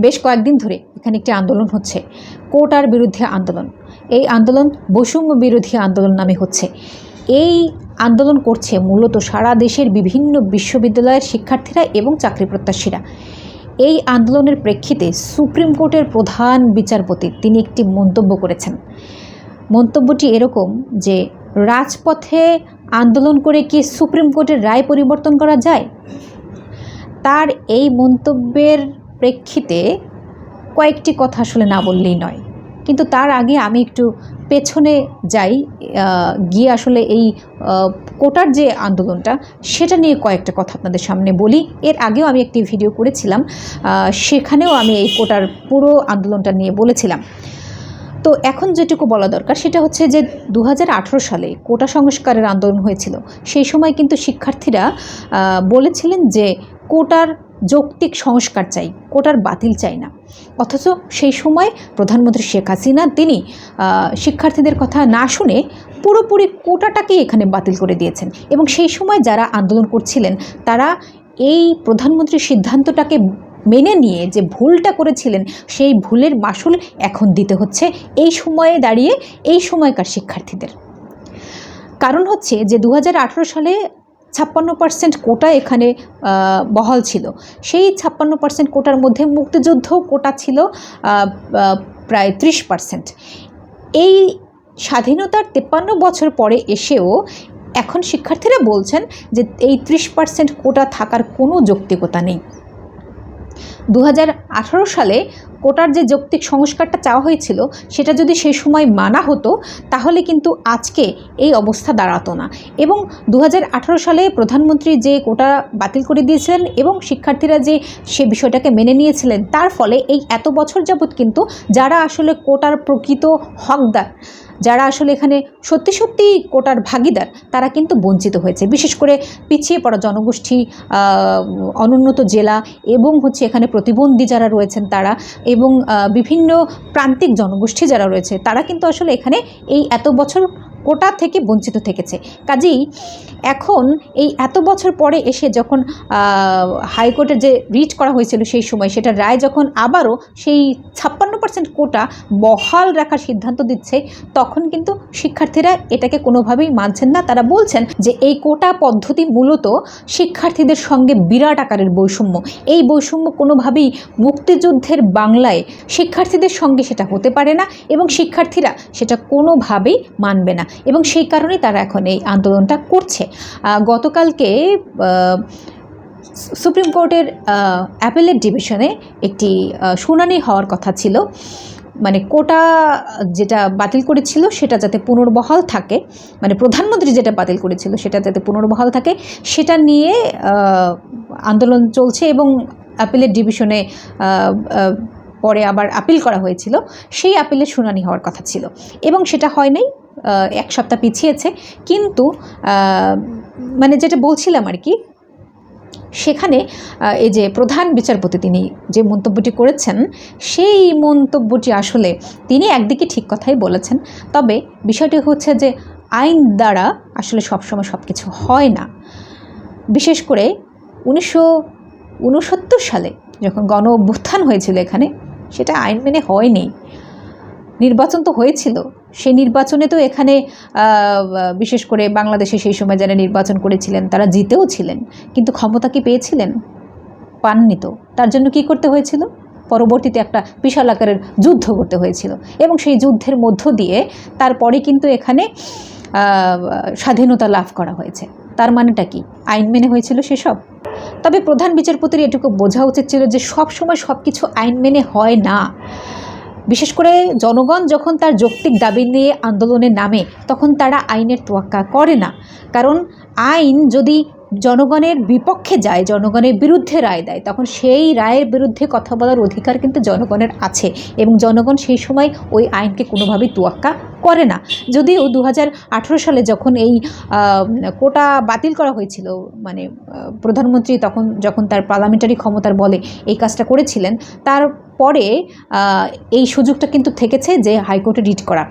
বেশ কয়েকদিন ধরে এখানে একটি আন্দোলন হচ্ছে, কোটার বিরুদ্ধে আন্দোলন। এই আন্দোলন বৈষম্য বিরোধী আন্দোলন নামে হচ্ছে। এই আন্দোলন করছে মূলত সারা দেশের বিভিন্ন বিশ্ববিদ্যালয়ের শিক্ষার্থীরা এবং চাকরি প্রত্যাশীরা। এই আন্দোলনের প্রেক্ষিতে সুপ্রিম কোর্টের প্রধান বিচারপতি তিনি একটি মন্তব্য করেছেন। মন্তব্যটি এরকম যে, রাজপথে আন্দোলন করে কি সুপ্রিম কোর্টের রায় পরিবর্তন করা যায়? তার এই মন্তব্যের প্রেক্ষিতে কয়েকটি কথা আসলে না বললেই নয়। কিন্তু তার আগে আমি একটু পেছনে যাই গিয়ে আসলে এই কোটার যে আন্দোলনটা, সেটা নিয়ে কয়েকটা কথা আপনাদের সামনে বলি। এর আগেও আমি একটি ভিডিও করেছিলাম সেখানেও আমি এই কোটার পুরো আন্দোলনটা নিয়ে বলেছিলাম। তো এখন যেটুকু বলা দরকার, সেটা হচ্ছে যে দু হাজার আঠেরো সালে কোটা সংস্কারের আন্দোলন হয়েছিল। সেই সময় কিন্তু শিক্ষার্থীরা বলেছিলেন যে কোটার যৌক্তিক সংস্কার চাই কোটার বাতিল চাই না। অথচ সেই সময় প্রধানমন্ত্রী শেখ হাসিনা, তিনি শিক্ষার্থীদের কথা না শুনে পুরোপুরি কোটাটাকেই এখানে বাতিল করে দিয়েছেন। এবং সেই সময় যারা আন্দোলন করছিলেন, তারা এই প্রধানমন্ত্রীর সিদ্ধান্তটাকে মেনে নিয়ে যে ভুলটা করেছিলেন, সেই ভুলের মাসুল এখন দিতে হচ্ছে এই সময়ে দাঁড়িয়ে, এই সময়কার শিক্ষার্থীদের। কারণ হচ্ছে যে দু হাজার আঠেরো সালে ছাপ্পান্ন পার্সেন্ট কোটা এখানে বহল ছিল। সেই ছাপ্পান্ন পার্সেন্ট কোটার মধ্যে মুক্তিযুদ্ধ কোটা ছিল প্রায় ত্রিশ পার্সেন্ট এই স্বাধীনতার তেপ্পান্ন বছর পরে এসেও এখন শিক্ষার্থীরা বলছেন যে এই ত্রিশ পার্সেন্ট কোটা থাকার কোনো যৌক্তিকতা নেই। দু হাজার আঠারো সালে কোটার যে যৌক্তিক সংস্কারটা চাওয়া হয়েছিল, সেটা যদি সেই সময় মানা হতো, তাহলে কিন্তু আজকে এই অবস্থা দাঁড়াতো না। এবং দু হাজার আঠারো সালে প্রধানমন্ত্রী যে কোটা বাতিল করে দিয়েছিলেন এবং শিক্ষার্থীরা যে সে বিষয়টাকে মেনে নিয়েছিলেন, তার ফলে এই এত বছর যাবৎ কিন্তু যারা আসলে কোটার প্রকৃত হকদার, যারা আসলে এখানে সত্যি সত্যি কোটার ভাগিদার, তারা কিন্তু বঞ্চিত হয়েছে। বিশেষ করে পিছিয়ে পড়া জনগোষ্ঠী অনুন্নত জেলা এবং হচ্ছে এখানে প্রতিবন্ধী যারা রয়েছেন তারা এবং বিভিন্ন প্রান্তিক জনগোষ্ঠী যারা রয়েছে তারা কিন্তু আসলে এখানে এই এত বছর কোটা থেকে বঞ্চিত থেকেছে। কাজেই এখন এই এত বছর পরে এসে যখন হাইকোর্টের যে রিট করা হয়েছিল সেই সময় সেটা রায় যখন আবারও সেই ছাপ্পান্ন পার্সেন্ট কোটা বহাল রাখার সিদ্ধান্ত দিচ্ছে, তখন কিন্তু শিক্ষার্থীরা এটাকে কোনোভাবেই মানছেন না। তারা বলছেন যে এই কোটা পদ্ধতি মূলত শিক্ষার্থীদের সঙ্গে বিরাট আকারের বৈষম্য। এই বৈষম্য কোনোভাবেই মুক্তিযুদ্ধের বাংলায় শিক্ষার্থীদের সঙ্গে সেটা হতে পারে না এবং শিক্ষার্থীরা সেটা কোনোভাবেই মানবে না। এবং সেই কারণেই তারা এখন এই আন্দোলনটা করছে। গতকালকে সুপ্রিম কোর্টের অ্যাপেলেট ডিভিশনে একটি শুনানি হওয়ার কথা ছিল। মানে কোটা যেটা বাতিল করেছিল সেটা যাতে পুনর্বহাল থাকে মানে প্রধানমন্ত্রী যেটা বাতিল করেছিল সেটা যাতে পুনর্বহাল থাকে, সেটা নিয়ে আন্দোলন চলছে এবং অ্যাপেলেট ডিভিশনে পরে আবার আপিল করা হয়েছিল। সেই আপিলের শুনানি হওয়ার কথা ছিল এবং সেটা হয় নাই এক সপ্তাহ পিছিয়েছে। কিন্তু মানে যেটা বলছিলাম আর কি সেখানে এই যে প্রধান বিচারপতি তিনি যে মন্তব্যটি করেছেন, সেই মন্তব্যটি আসলে তিনি একদিকে ঠিক কথাই বলেছেন। তবে বিষয়টি হচ্ছে যে আইন দ্বারা আসলে সবসময় সব কিছু হয় না। বিশেষ করে উনিশশো উনসত্তর সালে যখন গণ অভ্যুত্থান হয়েছিল এখানে, সেটা আইন মেনে হয়নি। নির্বাচন তো হয়েছিল। সেই নির্বাচনে তো এখানে বিশেষ করে বাংলাদেশে সেই সময় যারা নির্বাচন করেছিলেন, তারা জিতেও ছিলেন। কিন্তু ক্ষমতা কি পেয়েছিলেন? পাননি তো। তার জন্য কি করতে হয়েছিল? পরবর্তীতে একটা বিশাল আকারের যুদ্ধ করতে হয়েছিল। এবং সেই যুদ্ধের মধ্য দিয়ে তারপরে কিন্তু এখানে স্বাধীনতা লাভ করা হয়েছে। তার মানেটা কি? আইন মেনে হয়েছিল সেসব? তবে প্রধান বিচারপতির এটুকু বোঝা উচিত ছিল যে সব সময় সব কিছু আইন মেনে হয় না। বিশেষ করে জনগণ যখন তার যৌক্তিক দাবি নিয়ে আন্দোলনে নামে তখন তারা আইনের তোয়াক্কা করে না। কারণ আইন যদি জনগণের বিপক্ষে যায়, জনগণের বিরুদ্ধে রায় দেয়, তখন সেই রায়ের বিরুদ্ধে কথা বলার অধিকার কিন্তু জনগণের আছে এবং জনগণ সেই সময় ওই আইনকে কোনোভাবেই তোয়াক্কা করে না। যদিও দু হাজার আঠেরো সালে যখন এই কোটা বাতিল করা হয়েছিল মানে প্রধানমন্ত্রী তখন যখন তার পার্লামেন্টারি ক্ষমতার বলে এই কাজটা করেছিলেন, তার পরে এই সুযোগটা কিন্তু থেকেছে যে হাইকোর্টে রিট করা।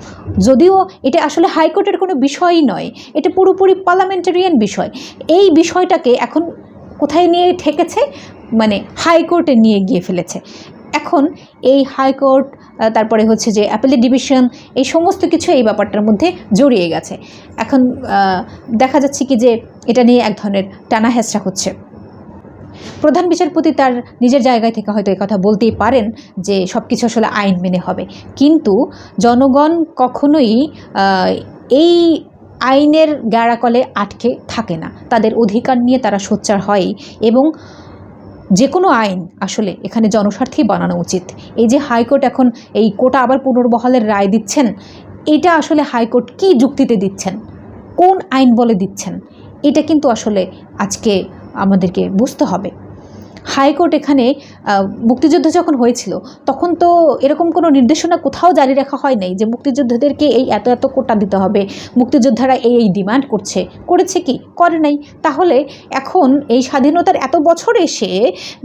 যদিও এটা আসলে হাইকোর্টের কোনো বিষয়ই নয়, এটা পুরোপুরি পার্লামেন্টারিয়ান বিষয়। এই বিষয়টাকে এখন কোথায় নিয়ে ঠেকেছে? মানে হাইকোর্টে নিয়ে গিয়ে ফেলেছে। এখন এই হাইকোর্ট তারপরে হচ্ছে যে অ্যাপেলেট ডিভিশন, এই সমস্ত কিছু এই ব্যাপারটার মধ্যে জড়িয়ে গেছে। এখন দেখা যাচ্ছে কি যে এটা নিয়ে এক ধরনের টানা হেঁচড়া হচ্ছে। প্রধান বিচারপতি তার নিজের জায়গায় থেকে হয়তো কথা বলতেই পারেন যে সব কিছু আসলে আইন মেনে হবে। কিন্তু জনগণ কখনোই এই আইনের গ্যাড়াকলে আটকে থাকে না। তাদের অধিকার নিয়ে তারা সোচ্চার হয় এবং যে কোনো আইন আসলে এখানে জনস্বার্থেই বানানো উচিত। এই যে হাইকোর্ট এখন এই কোটা আবার পুনর্বহালের রায় দিচ্ছেন, এটা আসলে হাইকোর্ট কি যুক্তিতে দিচ্ছেন? কোন আইন বলে দিচ্ছেন? এটা কিন্তু আসলে আজকে আমাদেরকে বুঝতে হবে। হাইকোর্ট এখানে মুক্তিযুদ্ধ যখন হয়েছিল, তখন তো এরকম কোনো নির্দেশনা কোথাও জারি রাখা হয় নাই যে মুক্তিযোদ্ধাদেরকে এই এত এত কোটা দিতে হবে, মুক্তিযোদ্ধারা এই এই ডিমান্ড করছে। করেছে কি? করে নাই। তাহলে এখন এই স্বাধীনতার এত বছর এসে,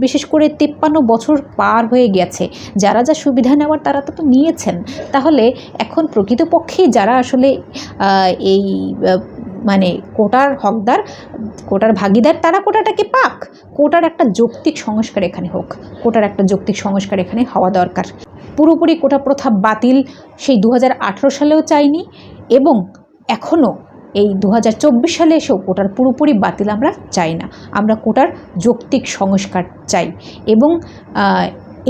বিশেষ করে তিপ্পান্ন বছর পার হয়ে গেছে, যারা যা সুবিধা নেওয়ার তারা তো নিয়েছেন। তাহলে এখন প্রকৃতপক্ষেই যারা আসলে এই মানে কোটার হকদার, কোটার ভাগিদার, তারা কোটাটাকে পাক। কোটার একটা যৌক্তিক সংস্কার এখানে হোক, কোটার একটা যৌক্তিক সংস্কার এখানে হওয়া দরকার। পুরোপুরি কোটা প্রথা বাতিল সেই দু হাজার আঠেরো সালেও চাইনি এবং এখনও এই দু হাজার চব্বিশ সালে এসেও কোটার পুরোপুরি বাতিল আমরা চাই না। আমরা কোটার যৌক্তিক সংস্কার চাই এবং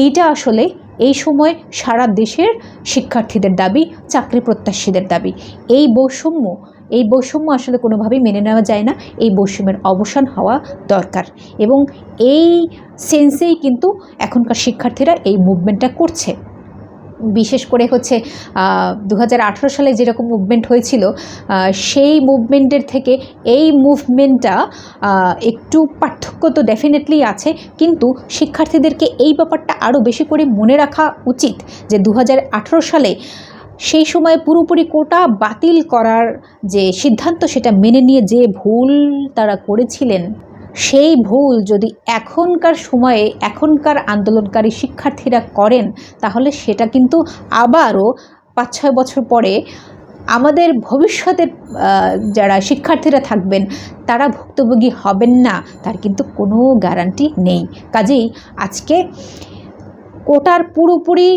এইটা আসলে এই সময় সারা দেশের শিক্ষার্থীদের দাবি, চাকরি প্রত্যাশীদের দাবি। এই বৈষম্য এই বৈষম্য আসলে কোনোভাবেই মেনে নেওয়া যায় না। এই বৈষম্যের অবসান হওয়া দরকার। এবং এই সেন্সেই কিন্তু এখনকার শিক্ষার্থীরা এই মুভমেন্টটা করছে। বিশেষ করে হচ্ছে দু হাজার আঠেরো সালে যেরকম মুভমেন্ট হয়েছিল সেই মুভমেন্টের থেকে এই মুভমেন্টটা একটু পার্থক্য তো ডেফিনেটলি আছে। কিন্তু শিক্ষার্থীদেরকে এই ব্যাপারটা আরও বেশি করে মনে রাখা উচিত যে দু হাজার আঠেরো সালে সেই সময় পুরোপুরি কোটা বাতিল করার যে সিদ্ধান্ত সেটা মেনে নিয়ে যে ভুল তারা করেছিলেন, সেই ভুল যদি এখনকার সময়ে এখনকার আন্দোলনকারী শিক্ষার্থীরা করেন, তাহলে সেটা কিন্তু আবারও পাঁচ ছয় বছর পরে আমাদের ভবিষ্যতের যারা শিক্ষার্থীরা থাকবেন, তারা ভুক্তভোগী হবেন না। তার কিন্তু কোনো গ্যারান্টি নেই। কাজেই আজকে কোটার পুরোপুরি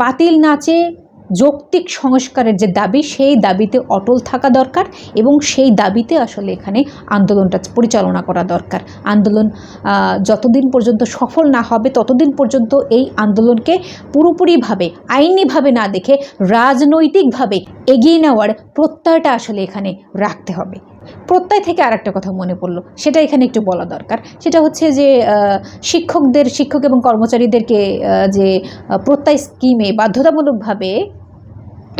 বাতিল নাচে যৌক্তিক সংস্কারের যে দাবি, সেই দাবিতে অটল থাকা দরকার এবং সেই দাবিতে আসলে এখানে আন্দোলনটা পরিচালনা করা দরকার। আন্দোলন যতদিন পর্যন্ত সফল না হবে, ততদিন পর্যন্ত এই আন্দোলনকে পুরোপুরিভাবে, আইনিভাবে না দেখে, রাজনৈতিকভাবে এগিয়ে নেওয়ার প্রত্যয়টা আসলে এখানে রাখতে হবে। প্রত্যয় থেকে আর একটা কথা মনে পড়ল, সেটা এখানে একটু বলা দরকার। সেটা হচ্ছে যে শিক্ষকদের, শিক্ষক এবং কর্মচারীদেরকে যে প্রত্যয় স্কিমে বাধ্যতামূলকভাবে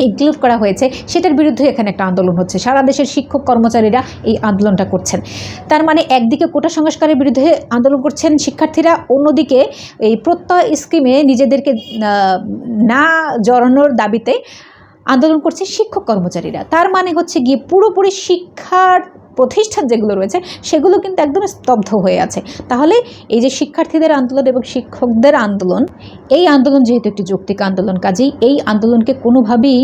ইনক্লুড করা হয়েছে, সেটার বিরুদ্ধে এখানে একটা আন্দোলন হচ্ছে। সারা দেশের শিক্ষক কর্মচারীরা এই আন্দোলনটা করছেন। তার মানে একদিকে কোটা সংস্কারের বিরুদ্ধে আন্দোলন করছেন শিক্ষার্থীরা, অন্যদিকে এই প্রত্যয় স্কিমে নিজেদেরকে না জড়ানোর দাবিতে আন্দোলন করছে শিক্ষক কর্মচারীরা। তার মানে হচ্ছে গিয়ে পুরোপুরি শিক্ষার প্রতিষ্ঠান যেগুলো রয়েছে, সেগুলো কিন্তু একদম স্তব্ধ হয়ে আছে। তাহলে এই যে শিক্ষার্থীদের আন্দোলন এবং শিক্ষকদের আন্দোলন, এই আন্দোলন যেহেতু একটি যৌক্তিক আন্দোলন, কাজেই এই আন্দোলনকে কোনোভাবেই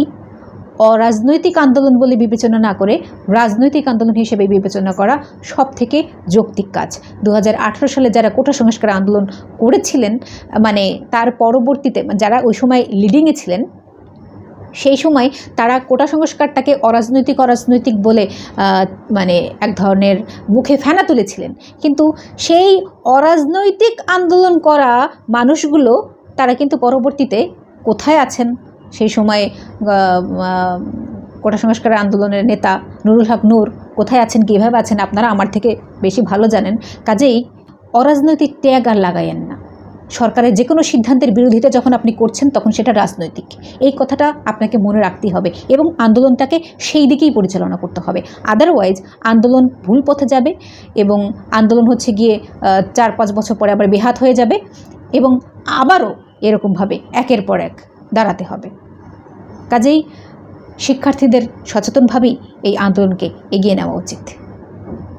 অরাজনৈতিক আন্দোলন বলে বিবেচনা না করে রাজনৈতিক আন্দোলন হিসেবে বিবেচনা করা সব থেকে যৌক্তিক কাজ। দু হাজার আঠেরো সালে যারা কোটা সংস্কার আন্দোলন করেছিলেন মানে তার পরবর্তীতে, যারা ওই সময় লিডিংয়ে ছিলেন সেই সময় তারা কোটা সংস্কারটাকে অরাজনৈতিক অরাজনৈতিক বলে মানে এক ধরনের মুখে ফেনা তুলেছিলেন। কিন্তু সেই অরাজনৈতিক আন্দোলন করা মানুষগুলো, তারা কিন্তু পরবর্তীতে কোথায় আছেন? সেই সময় কোটা সংস্কারের আন্দোলনের নেতা নুরুল হক নূর কোথায় আছেন, কীভাবে আছেন আপনারা আমার থেকে বেশি ভালো জানেন। কাজেই অরাজনৈতিক ট্যাগ আর লাগাইয়েন না। সরকারের যে কোনো সিদ্ধান্তের বিরোধিতা যখন আপনি করছেন, তখন সেটা রাজনৈতিক। এই কথাটা আপনাকে মনে রাখতেই হবে এবং আন্দোলনটাকে সেই দিকেই পরিচালনা করতে হবে। আদারওয়াইজ আন্দোলন ভুল পথে যাবে এবং আন্দোলন হচ্ছে গিয়ে চার পাঁচ বছর পরে আবার বেহাত হয়ে যাবে এবং আবারও এরকমভাবে একের পর এক দাঁড়াতে হবে। কাজেই শিক্ষার্থীদের সচেতনভাবেই এই আন্দোলনকে এগিয়ে নেওয়া উচিত।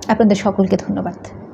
আপনাদের সকলকে ধন্যবাদ।